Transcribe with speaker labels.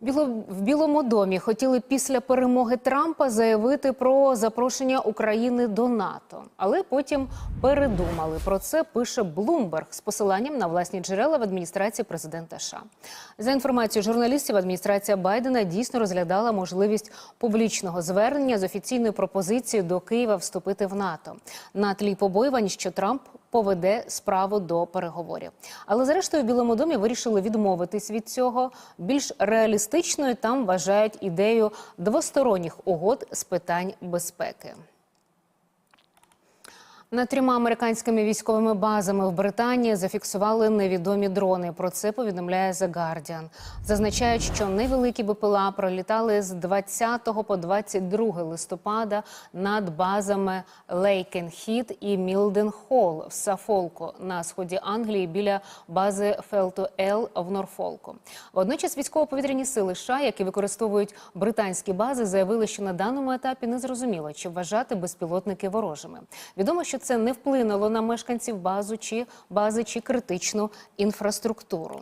Speaker 1: В Білому домі хотіли після перемоги Трампа заявити про запрошення України до НАТО, але потім передумали. Про це пише Блумберг з посиланням на власні джерела в адміністрації президента США. За інформацією журналістів, адміністрація Байдена дійсно розглядала можливість публічного звернення з офіційною пропозицією до Києва вступити в НАТО на тлі побоювань, що Трамп поведе справу до переговорів. Але зрештою в Білому домі вирішили відмовитись від цього. Більш реалістичною там вважають ідею двосторонніх угод з питань безпеки. Над трьома американськими військовими базами в Британії зафіксували невідомі дрони. Про це повідомляє The Guardian. Зазначають, що невеликі БПЛА пролітали з 20 по 22 листопада над базами Лейкенхіт і Мілден Холл в Сафолку на сході Англії біля бази Фелту Ел в Норфолку. Водночас військово-повітряні сили США, які використовують британські бази, заявили, що на даному етапі не зрозуміло, чи вважати безпілотники ворожими. Відомо, що це не вплинуло на мешканців базу чи бази чи критичну інфраструктуру.